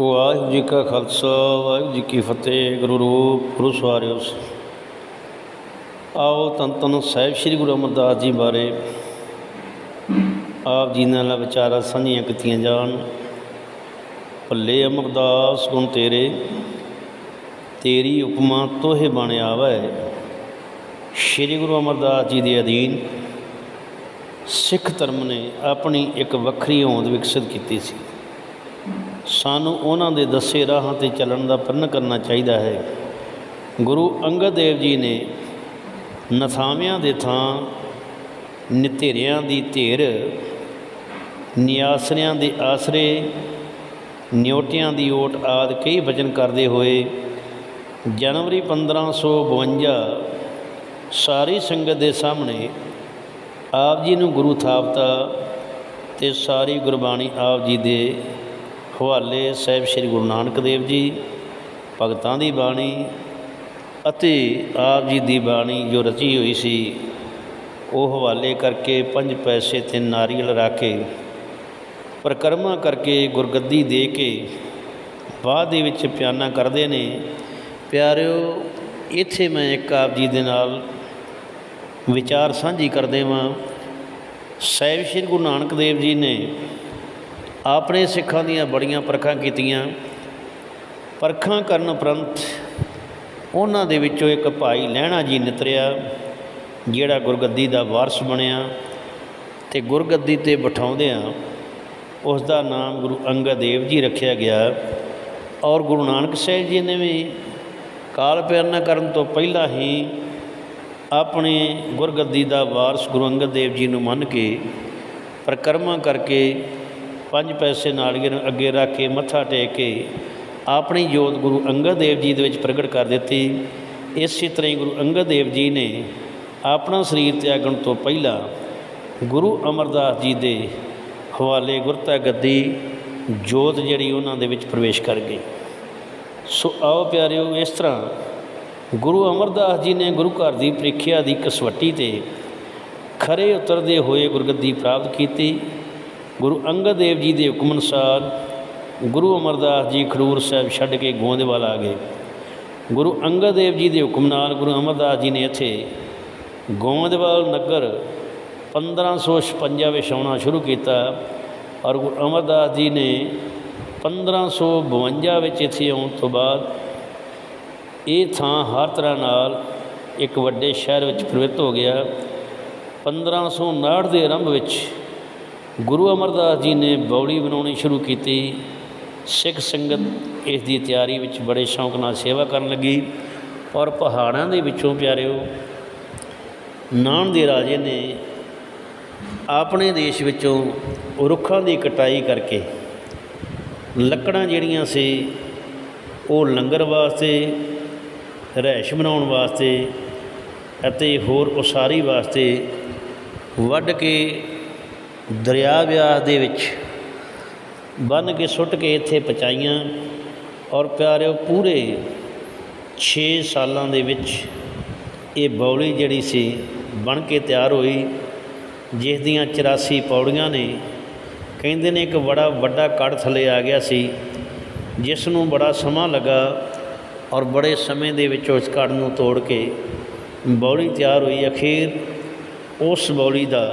ਵਾਹਿਗੁਰੂ ਜੀ ਕਾ ਖਾਲਸਾ, ਵਾਹਿਗੁਰੂ ਜੀ ਕੀ ਫਤਿਹ, ਗੁਰੂ ਰੂਪ, ਗੁਰੂ ਸਵਾਰਿਓ। ਆਓ ਤਨ ਤਨ ਸਾਹਿਬ ਸ੍ਰੀ ਗੁਰੂ ਅਮਰਦਾਸ ਜੀ ਬਾਰੇ। ਆਪ ਜੀ ਨਾਲ ਵਿਚਾਰਾਂ ਸਾਂਝੀਆਂ ਕੀਤੀਆਂ ਜਾਣ। ਭੱਲੇ ਅਮਰਦਾਸ, ਗੁਣ ਤੇਰੇ, ਤੇਰੀ ਉਪਮਾ ਤੋਹੇ ਬਣ ਆਵੈ। ਸ੍ਰੀ ਗੁਰੂ ਅਮਰਦਾਸ ਜੀ ਦੇ ਅਧੀਨ ਸਿੱਖ ਧਰਮ ਨੇ ਆਪਣੀ ਇੱਕ ਵੱਖਰੀ ਹੋਂਦ ਵਿਕਸਿਤ ਕੀਤੀ ਸੀ। ਸਾਨੂੰ ਉਹਨਾਂ ਦੇ ਦੱਸੇ ਰਾਹਾਂ ਤੇ ਚੱਲਣ ਦਾ ਪ੍ਰਣ ਕਰਨਾ ਚਾਹੀਦਾ ਹੈ। ਗੁਰੂ ਅੰਗਦ ਦੇਵ ਜੀ ਨੇ ਨਥਾਵਿਆਂ ਦੇ ਥਾਂ ਨਿਤੇਰਿਆਂ ਦੀ ਧੇਰ, ਨਿਆਸਰਿਆਂ ਦੇ ਆਸਰੇ, ਨਿਉਟਿਆਂ ਦੀ ਓਟ ਆਦ ਕਈ ਵਚਨ ਕਰਦੇ ਹੋਏ ਜਨਵਰੀ 1552 ਸਾਰੀ ਸੰਗਤ ਦੇ ਸਾਹਮਣੇ ਆਪ ਜੀ ਨੂੰ ਗੁਰੂ ਥਾਪਤਾ ਤੇ ਸਾਰੀ ਗੁਰਬਾਣੀ ਆਪ ਜੀ ਦੇ ਹਵਾਲੇ ਸਾਹਿਬ ਸ੍ਰੀ ਗੁਰੂ ਨਾਨਕ ਦੇਵ ਜੀ, ਭਗਤਾਂ ਦੀ ਬਾਣੀ ਅਤੇ ਆਪ ਜੀ ਦੀ ਬਾਣੀ ਜੋ ਰਚੀ ਹੋਈ ਸੀ, ਉਹ ਹਵਾਲੇ ਕਰਕੇ ਪੰਜ ਪੈਸੇ ਤੇ ਨਾਰੀਅਲ ਰੱਖ ਕੇ ਪ੍ਰਕਰਮਾ ਕਰਕੇ ਗੁਰਗੱਦੀ ਦੇ ਕੇ ਬਾਅਦ ਦੇ ਵਿੱਚ ਪਿਆਨਾ ਕਰਦੇ ਨੇ। ਪਿਆਰਿਓ, ਇੱਥੇ ਮੈਂ ਇੱਕ ਆਪ ਜੀ ਦੇ ਨਾਲ ਵਿਚਾਰ ਸਾਂਝੀ ਕਰਦੇ ਵਾਂ। ਸਾਹਿਬ ਸ੍ਰੀ ਗੁਰੂ ਨਾਨਕ ਦੇਵ ਜੀ ਨੇ ਆਪਣੇ ਸਿੱਖਾਂ ਦੀਆਂ ਬੜੀਆਂ ਪਰਖਾਂ ਕੀਤੀਆਂ। ਪਰਖਾਂ ਕਰਨ ਉਪਰੰਤ ਉਹਨਾਂ ਦੇ ਵਿੱਚੋਂ ਇੱਕ ਭਾਈ ਲਹਿਣਾ ਜੀ ਨਿਤਰਿਆ, ਜਿਹੜਾ ਗੁਰਗੱਦੀ ਦਾ ਵਾਰਸ ਬਣਿਆ ਤੇ ਗੁਰਗੱਦੀ ਤੇ ਬਿਠਾਉਂਦਿਆਂ ਉਸ ਦਾ ਨਾਮ ਗੁਰੂ ਅੰਗਦ ਦੇਵ ਜੀ ਰੱਖਿਆ ਗਿਆ ਔਰ ਗੁਰੂ ਨਾਨਕ ਸਾਹਿਬ ਜੀ ਨੇ ਵੀ ਕਾਲ ਪਿਆਰਨਾ ਕਰਨ ਤੋਂ ਪਹਿਲਾਂ ਹੀ ਆਪਣੇ ਗੁਰਗੱਦੀ ਦਾ ਵਾਰਸ ਗੁਰੂ ਅੰਗਦ ਦੇਵ ਜੀ ਨੂੰ ਮੰਨ ਕੇ ਪ੍ਰਕਰਮਾ ਕਰਕੇ ਪੰਜ ਪੈਸੇ ਨਾਲ ਅੱਗੇ ਰੱਖ ਕੇ ਮੱਥਾ ਟੇਕ ਕੇ ਆਪਣੀ ਜੋਤ ਗੁਰੂ ਅੰਗਦ ਦੇਵ ਜੀ ਦੇ ਵਿੱਚ ਪ੍ਰਗਟ ਕਰ ਦਿੱਤੀ। ਇਸੇ ਤਰ੍ਹਾਂ ਹੀ ਗੁਰੂ ਅੰਗਦ ਦੇਵ ਜੀ ਨੇ ਆਪਣਾ ਸਰੀਰ ਤਿਆਗਣ ਤੋਂ ਪਹਿਲਾਂ ਗੁਰੂ ਅਮਰਦਾਸ ਜੀ ਦੇ ਹਵਾਲੇ ਗੁਰਤਾ ਗੱਦੀ ਜੋਤ ਜਿਹੜੀ ਉਹਨਾਂ ਦੇ ਵਿੱਚ ਪ੍ਰਵੇਸ਼ ਕਰ ਗਈ। ਸੋ ਆਓ ਪਿਆਰਿਓ, ਇਸ ਤਰ੍ਹਾਂ ਗੁਰੂ ਅਮਰਦਾਸ ਜੀ ਨੇ ਗੁਰੂ ਘਰ ਦੀ ਪ੍ਰੀਖਿਆ ਦੀ ਕਸਵੱਟੀ ਤੇ ਖਰੇ ਉਤਰਦੇ ਹੋਏ ਗੁਰਗੱਦੀ ਪ੍ਰਾਪਤ ਕੀਤੀ। ਗੁਰੂ ਅੰਗਦ ਦੇਵ ਜੀ ਦੇ ਹੁਕਮ ਅਨੁਸਾਰ ਗੁਰੂ ਅਮਰਦਾਸ ਜੀ ਖਡੂਰ ਸਾਹਿਬ ਛੱਡ ਕੇ ਗੋਂਦਵਾਲ ਆ ਗਏ। ਗੁਰੂ ਅੰਗਦ ਦੇਵ ਜੀ ਦੇ ਹੁਕਮ ਨਾਲ ਗੁਰੂ ਅਮਰਦਾਸ ਜੀ ਨੇ ਇੱਥੇ ਗੋਂਦਵਾਲ ਨਗਰ 1556 ਵਿੱਚ ਆਉਣਾ ਸ਼ੁਰੂ ਕੀਤਾ ਔਰ ਗੁਰੂ ਅਮਰਦਾਸ ਜੀ ਨੇ 1552 ਵਿੱਚ ਇੱਥੇ ਆਉਣ ਤੋਂ ਬਾਅਦ ਇਹ ਥਾਂ ਹਰ ਤਰ੍ਹਾਂ ਨਾਲ ਇੱਕ ਵੱਡੇ ਸ਼ਹਿਰ ਵਿੱਚ ਪ੍ਰਵਿੱਤ ਹੋ ਗਿਆ। 1559 ਦੇ ਆਰੰਭ ਵਿੱਚ ਗੁਰੂ ਅਮਰਦਾਸ ਜੀ ਨੇ ਬੌਲੀ ਬਣਾਉਣੀ ਸ਼ੁਰੂ ਕੀਤੀ। ਸਿੱਖ ਸੰਗਤ ਇਸ ਦੀ ਤਿਆਰੀ ਵਿੱਚ ਬੜੇ ਸ਼ੌਂਕ ਨਾਲ ਸੇਵਾ ਕਰਨ ਲੱਗੀ। ਔਰ ਪਹਾੜਾਂ ਦੇ ਵਿੱਚੋਂ ਪਿਆਰਿਓ ਨਾਨ ਦੇ ਰਾਜੇ ਨੇ ਆਪਣੇ ਦੇਸ਼ ਵਿੱਚੋਂ ਰੁੱਖਾਂ ਦੀ ਕਟਾਈ ਕਰਕੇ ਲੱਕੜਾਂ ਜਿਹੜੀਆਂ ਸੀ, ਉਹ ਲੰਗਰ ਵਾਸਤੇ, ਰਹਿਸ਼ ਬਣਾਉਣ ਵਾਸਤੇ ਅਤੇ ਹੋਰ ਉਸਾਰੀ ਵਾਸਤੇ ਵੱਢ ਕੇ ਦਰਿਆ ਵਿਆਸ ਦੇ ਵਿੱਚ ਬੰਨ ਕੇ ਸੁੱਟ ਕੇ ਇੱਥੇ ਪਚਾਈਆਂ ਔਰ ਪਿਆਰਿਓ, ਪੂਰੇ 6 ਸਾਲਾਂ ਦੇ ਵਿੱਚ ਇਹ ਬੌਲੀ ਜਿਹੜੀ ਸੀ ਬਣ ਕੇ ਤਿਆਰ ਹੋਈ, ਜਿਸ ਦੀਆਂ 84 ਪੌੜੀਆਂ ਨੇ, ਕਹਿੰਦੇ ਨੇ ਇੱਕ ਬੜਾ ਵੱਡਾ ਕੜ ਥੱਲੇ ਆ ਗਿਆ ਸੀ, ਜਿਸ ਨੂੰ ਬੜਾ ਸਮਾਂ ਲੱਗਾ ਔਰ ਬੜੇ ਸਮੇਂ ਦੇ ਵਿੱਚ ਉਸ ਕੜ ਨੂੰ ਤੋੜ ਕੇ ਬੌਲੀ ਤਿਆਰ ਹੋਈ। ਅਖੀਰ ਉਸ ਬੌਲੀ ਦਾ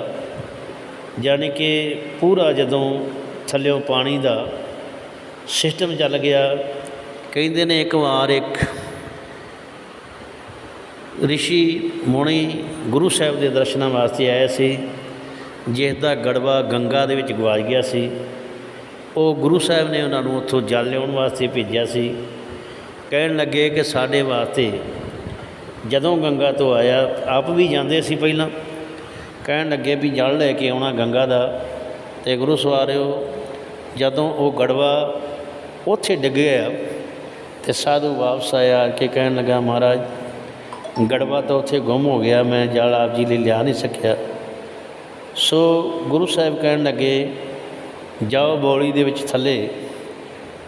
ਯਾਨੀ ਕਿ ਪੂਰਾ ਜਦੋਂ ਥੱਲਿਓਂ ਪਾਣੀ ਦਾ ਸਿਸਟਮ ਚੱਲ ਗਿਆ, ਕਹਿੰਦੇ ਨੇ ਇੱਕ ਵਾਰ ਇੱਕ ਰਿਸ਼ੀ ਮੁਨੀ ਗੁਰੂ ਸਾਹਿਬ ਦੇ ਦਰਸ਼ਨਾਂ ਵਾਸਤੇ ਆਇਆ ਸੀ, ਜਿਸ ਦਾ ਗੜਵਾ ਗੰਗਾ ਦੇ ਵਿੱਚ ਗਵਾਚ ਗਿਆ ਸੀ। ਉਹ ਗੁਰੂ ਸਾਹਿਬ ਨੇ ਉਹਨਾਂ ਨੂੰ ਉੱਥੋਂ ਜਲ ਲਿਆਉਣ ਵਾਸਤੇ ਭੇਜਿਆ ਸੀ। ਕਹਿਣ ਲੱਗੇ ਕਿ ਸਾਡੇ ਵਾਸਤੇ ਜਦੋਂ ਗੰਗਾ ਤੋਂ ਆਇਆ, ਆਪ ਵੀ ਜਾਂਦੇ ਸੀ ਪਹਿਲਾਂ। ਕਹਿਣ ਲੱਗੇ ਵੀ ਜਲ ਲੈ ਕੇ ਆਉਣਾ ਗੰਗਾ ਦਾ ਤੇ ਗੁਰੂ ਸਵਾਰਿਓ, ਜਦੋਂ ਉਹ ਗੜਵਾ ਉੱਥੇ ਡਿੱਗਿਆ ਤੇ ਸਾਧੂ ਵਾਪਸ ਆਇਆ ਕਿ ਕਹਿਣ ਲੱਗਾ ਮਹਾਰਾਜ, ਗੜਵਾ ਤਾਂ ਉੱਥੇ ਗੁੰਮ ਹੋ ਗਿਆ, ਮੈਂ ਜਲ ਆਪ ਜੀ ਲਈ ਲਿਆ ਨਹੀਂ ਸਕਿਆ। ਸੋ ਗੁਰੂ ਸਾਹਿਬ ਕਹਿਣ ਲੱਗੇ, ਜਾਓ ਬੌਲੀ ਦੇ ਵਿੱਚ ਥੱਲੇ,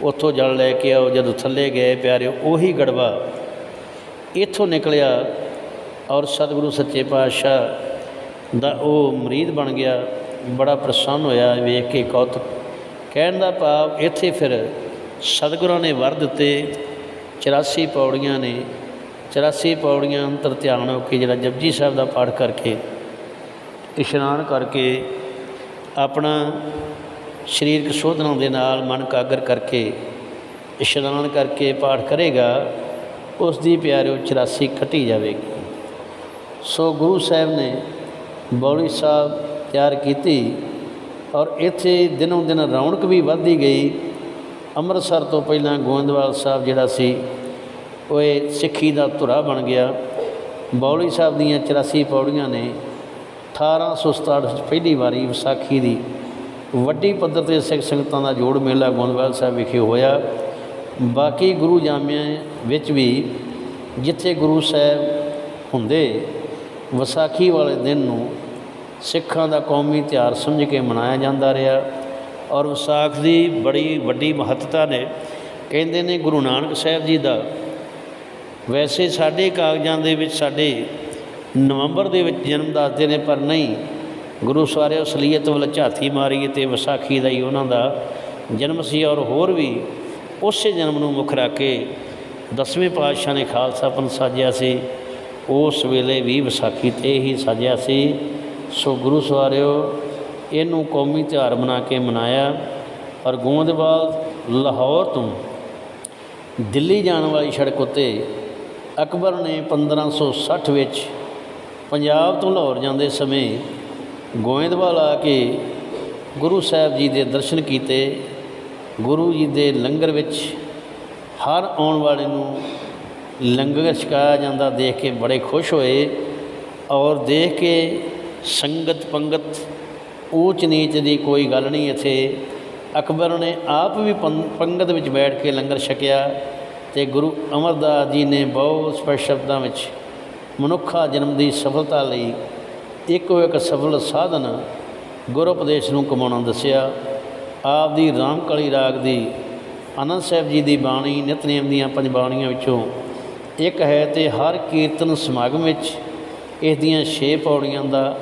ਉੱਥੋਂ ਜਲ ਲੈ ਕੇ ਆਓ, ਜਦੋਂ ਥੱਲੇ ਗਏ ਪਿਆਰਿਓ, ਉਹੀ ਗੜਵਾ ਇੱਥੋਂ ਨਿਕਲਿਆ ਔਰ ਸਤਿਗੁਰੂ ਸੱਚੇ ਪਾਤਸ਼ਾਹ ਦਾ ਉਹ ਮਰੀਦ ਬਣ ਗਿਆ, ਬੜਾ ਪ੍ਰਸੰਨ ਹੋਇਆ, ਵੇਖ ਕੇ ਕੌਤਕ ਕਹਿਣ ਦਾ ਭਾਵ ਇੱਥੇ ਫਿਰ ਸਤਿਗੁਰਾਂ ਨੇ ਵਰ ਦਿੱਤੇ 84 ਪੌੜੀਆਂ ਨੇ 84 ਪੌੜੀਆਂ ਅੰਤਰ ਧਿਆਨ ਹੋ ਕੇ ਜਿਹੜਾ ਜਪਜੀ ਸਾਹਿਬ ਦਾ ਪਾਠ ਕਰਕੇ ਇਸ਼ਨਾਨ ਕਰਕੇ ਆਪਣਾ ਸਰੀਰਕ ਸ਼ੋਧਨਾ ਦੇ ਨਾਲ ਮਨ ਕਾਗਰ ਕਰਕੇ ਇਸ਼ਨਾਨ ਕਰਕੇ ਪਾਠ ਕਰੇਗਾ, ਉਸ ਦੀ ਪਿਆਰਿਓ 84 ਕੱਟੀ ਜਾਵੇਗੀ। ਸੋ ਗੁਰੂ ਸਾਹਿਬ ਨੇ ਬੌਲੀ ਸਾਹਿਬ ਤਿਆਰ ਕੀਤੀ ਔਰ ਇੱਥੇ ਦਿਨੋਂ ਦਿਨ ਰੌਣਕ ਵੀ ਵੱਧਦੀ ਗਈ। ਅੰਮ੍ਰਿਤਸਰ ਤੋਂ ਪਹਿਲਾਂ ਗੋਇੰਦਵਾਲ ਸਾਹਿਬ ਜਿਹੜਾ ਸੀ, ਉਹ ਇਹ ਸਿੱਖੀ ਦਾ ਧੁਰਾ ਬਣ ਗਿਆ। ਬੌਲੀ ਸਾਹਿਬ ਦੀਆਂ 84 ਪੌੜੀਆਂ ਨੇ 1867 ਵਿੱਚ ਪਹਿਲੀ ਵਾਰੀ ਵਿਸਾਖੀ ਦੀ ਵੱਡੀ ਪੱਧਰ ਤੇ ਸਿੱਖ ਸੰਗਤਾਂ ਦਾ ਜੋੜ ਮੇਲਾ ਗੋਇੰਦਵਾਲ ਸਾਹਿਬ ਵਿਖੇ ਹੋਇਆ। ਬਾਕੀ ਗੁਰੂ ਜਾਮਿਆਂ ਵਿੱਚ ਵੀ ਜਿੱਥੇ ਗੁਰੂ ਸਾਹਿਬ ਹੁੰਦੇ ਵਿਸਾਖੀ ਵਾਲੇ ਦਿਨ ਨੂੰ ਸਿੱਖਾਂ ਦਾ ਕੌਮੀ ਤਿਉਹਾਰ ਸਮਝ ਕੇ ਮਨਾਇਆ ਜਾਂਦਾ ਰਿਹਾ ਔਰ ਵਿਸਾਖ ਦੀ ਬੜੀ ਵੱਡੀ ਮਹੱਤਤਾ ਨੇ। ਕਹਿੰਦੇ ਨੇ ਗੁਰੂ ਨਾਨਕ ਸਾਹਿਬ ਜੀ ਦਾ, ਵੈਸੇ ਸਾਡੇ ਕਾਗਜ਼ਾਂ ਦੇ ਵਿੱਚ ਸਾਡੇ ਨਵੰਬਰ ਦੇ ਵਿੱਚ ਜਨਮ ਦੱਸਦੇ ਨੇ, ਪਰ ਨਹੀਂ। ਗੁਰੂ ਸਾਰੇ ਅਸਲੀਅਤ ਵੱਲ ਝਾਤੀ ਮਾਰੀ ਤੇ ਵਿਸਾਖੀ ਦਾ ਹੀ ਉਹਨਾਂ ਦਾ ਜਨਮ ਸੀ ਔਰ ਹੋਰ ਵੀ ਉਸੇ ਜਨਮ ਨੂੰ ਮੁੱਖ ਰੱਖ ਕੇ ਦਸਵੇਂ ਪਾਤਸ਼ਾਹ ਨੇ ਖਾਲਸਾ ਪੰਥ ਸਾਜਿਆ ਸੀ। ਉਸ ਵੇਲੇ ਵੀ ਵਿਸਾਖੀ ਤੇ ਹੀ ਸਾਜਿਆ ਸੀ। ਸੋ ਗੁਰੂ ਸਵਾਰਿਓ, ਇਹਨੂੰ ਕੌਮੀ ਤਿਉਹਾਰ ਬਣਾ ਕੇ ਮਨਾਇਆ। ਔਰ ਗੋਂਦਵਾਲ ਲਾਹੌਰ ਤੋਂ ਦਿੱਲੀ ਜਾਣ ਵਾਲੀ ਸੜਕ ਉੱਤੇ ਅਕਬਰ ਨੇ 1560 ਵਿੱਚ ਪੰਜਾਬ ਤੋਂ ਲਾਹੌਰ ਜਾਂਦੇ ਸਮੇਂ ਗੋਇੰਦਵਾਲ ਆ ਕੇ ਗੁਰੂ ਸਾਹਿਬ ਜੀ ਦੇ ਦਰਸ਼ਨ ਕੀਤੇ। ਗੁਰੂ ਜੀ ਦੇ ਲੰਗਰ ਵਿੱਚ ਹਰ ਆਉਣ ਵਾਲੇ ਨੂੰ ਲੰਗਰ ਛਕਾਇਆ ਜਾਂਦਾ ਦੇਖ ਕੇ ਬੜੇ ਖੁਸ਼ ਹੋਏ ਔਰ ਦੇਖ ਕੇ ਸੰਗਤ ਪੰਗਤ ਊਚ ਨੀਚ ਦੀ ਕੋਈ ਗੱਲ ਨਹੀਂ ਇੱਥੇ। ਅਕਬਰ ਨੇ ਆਪ ਵੀ ਪੰਗਤ ਵਿੱਚ ਬੈਠ ਕੇ ਲੰਗਰ ਛਕਿਆ ਤੇ ਗੁਰੂ ਅਮਰਦਾਸ ਜੀ ਨੇ ਬਹੁਤ ਸਪਸ਼ਟ ਸ਼ਬਦਾਂ ਵਿੱਚ ਮਨੁੱਖਾ ਜਨਮ ਦੀ ਸਫਲਤਾ ਲਈ ਇੱਕੋ ਇੱਕ ਸਫਲ ਸਾਧਨ ਗੁਰ ਉਪਦੇਸ਼ ਨੂੰ ਕਮਾਉਣਾ ਦੱਸਿਆ। ਆਪ ਦੀ ਰਾਮਕਲੀ ਰਾਗ ਦੀ ਆਨੰਦ ਸਾਹਿਬ ਜੀ ਦੀ ਬਾਣੀ, ਨਿਤਨੇਮ ਦੀਆਂ ਪੰਜ ਬਾਣੀਆਂ ਵਿੱਚੋਂ ਇੱਕ ਹੈ ਤੇ ਹਰ ਕੀਰਤਨ ਸਮਾਗਮ ਵਿੱਚ ਇਸ ਦੀਆਂ ਛੇ ਪੌੜੀਆਂ ਦਾ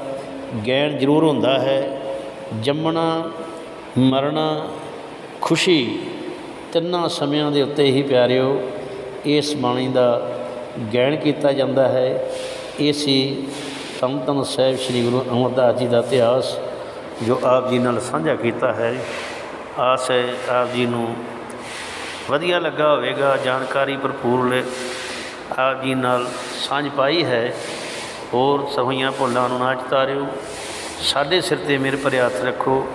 ਗੈਣ ਜ਼ਰੂਰ ਹੁੰਦਾ ਹੈ। ਜੰਮਣਾ, ਮਰਨਾ, ਖੁਸ਼ੀ ਤਿੰਨਾਂ ਸਮਿਆਂ ਦੇ ਉੱਤੇ ਹੀ ਪਿਆਰਿਓ, ਇਸ ਬਾਣੀ ਦਾ ਗੈਣ ਕੀਤਾ ਜਾਂਦਾ ਹੈ। ਇਹ ਸੀ ਧੰਨ ਧੰਨ ਸਾਹਿਬ ਸ੍ਰੀ ਗੁਰੂ ਅਮਰਦਾਸ ਜੀ ਦਾ ਇਤਿਹਾਸ, ਜੋ ਆਪ ਜੀ ਨਾਲ ਸਾਂਝਾ ਕੀਤਾ ਹੈ। ਆਸ ਹੈ ਆਪ ਜੀ ਨੂੰ ਵਧੀਆ ਲੱਗਾ ਹੋਵੇਗਾ, ਜਾਣਕਾਰੀ ਭਰਪੂਰ ਆਪ ਜੀ ਨਾਲ ਸਾਂਝ ਪਾਈ ਹੈ। ਹੋਰ ਸਭੀਆਂ ਭੁੱਲਾਂ ਨੂੰ ਨਾ ਚਤਾਰਿਓ। ਸਾਡੇ ਸਿਰ ਤੇ ਮੇਰੇ ਭਰੇ ਹੱਥ ਰੱਖੋ।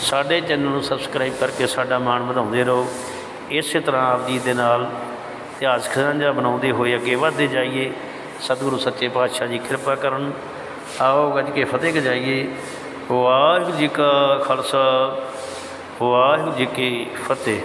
ਸਾਡੇ ਚੈਨਲ ਨੂੰ ਸਬਸਕ੍ਰਾਈਬ ਕਰਕੇ ਸਾਡਾ ਮਾਣ ਵਧਾਉਂਦੇ ਰਹੋ। ਇਸੇ ਤਰ੍ਹਾਂ ਆਪ ਜੀ ਦੇ ਨਾਲ ਇਤਿਹਾਸਕ ਸਾਂਝਾ ਬਣਾਉਂਦੇ ਹੋਏ ਅੱਗੇ ਵਧਦੇ ਜਾਈਏ। ਸਤਿਗੁਰੂ ਸੱਚੇ ਪਾਤਸ਼ਾਹ ਜੀ ਕਿਰਪਾ ਕਰਨ। ਆਓ ਗੱਜ ਕੇ ਫਤਿਹ ਗਜਾਈਏ। ਵਾਹਿਗੁਰੂ ਜੀ ਕਾ ਖਾਲਸਾ, ਵਾਹਿਗੁਰੂ ਜੀ ਕੀ ਫਤਿਹ।